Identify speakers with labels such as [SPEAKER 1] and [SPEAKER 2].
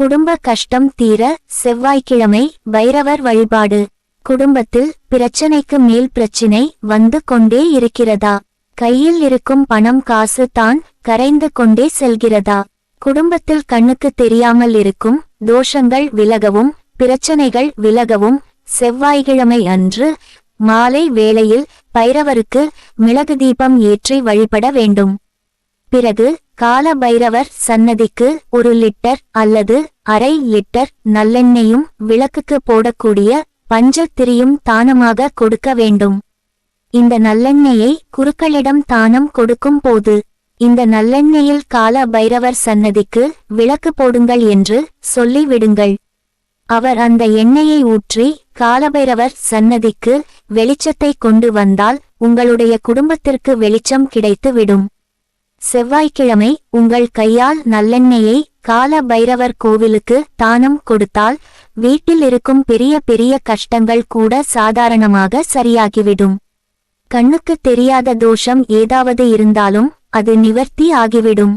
[SPEAKER 1] குடும்ப கஷ்டம் தீர செவ்வாய்க்கிழமை பைரவர் வழிபாடு. குடும்பத்தில் பிரச்சனைக்கு மேல் பிரச்சினை வந்து கொண்டே இருக்கிறதா? கையில் இருக்கும் பணம் காசு தான் கரைந்து கொண்டே செல்கிறதா? குடும்பத்தில் கண்ணுக்கு தெரியாமல் இருக்கும் தோஷங்கள் விலகவும் பிரச்சனைகள் விலகவும் செவ்வாய்க்கிழமை அன்று மாலை வேளையில் பைரவருக்கு மிளகு தீபம் ஏற்றி வழிபட வேண்டும். பிறகு கால பைரவர் சன்னதிக்கு ஒரு லிட்டர் அல்லது அரை லிட்டர் நல்லெண்ணெயும் விளக்குக்கு போடக்கூடிய பஞ்சத்திரியும் தானமாக கொடுக்க வேண்டும். இந்த நல்லெண்ணெயை குருக்களிடம் தானம் கொடுக்கும் போது இந்த நல்லெண்ணெயில் கால பைரவர் சன்னதிக்கு விளக்கு போடுங்கள் என்று சொல்லிவிடுங்கள். அவர் அந்த எண்ணெயை ஊற்றி காலபைரவர் சன்னதிக்கு வெளிச்சத்தை கொண்டு வந்தால் உங்களுடைய குடும்பத்திற்கு வெளிச்சம் கிடைத்து விடும் செவ்வாய்க்கிழமை உங்கள் கையால் நல்லெண்ணெயை கால பைரவர் கோவிலுக்கு தானம் கொடுத்தால் வீட்டில் இருக்கும் பெரிய பெரிய கஷ்டங்கள் கூட சாதாரணமாக சரியாகிவிடும். கண்ணுக்கு தெரியாத தோஷம் ஏதாவது இருந்தாலும் அது நிவர்த்தி ஆகிவிடும்.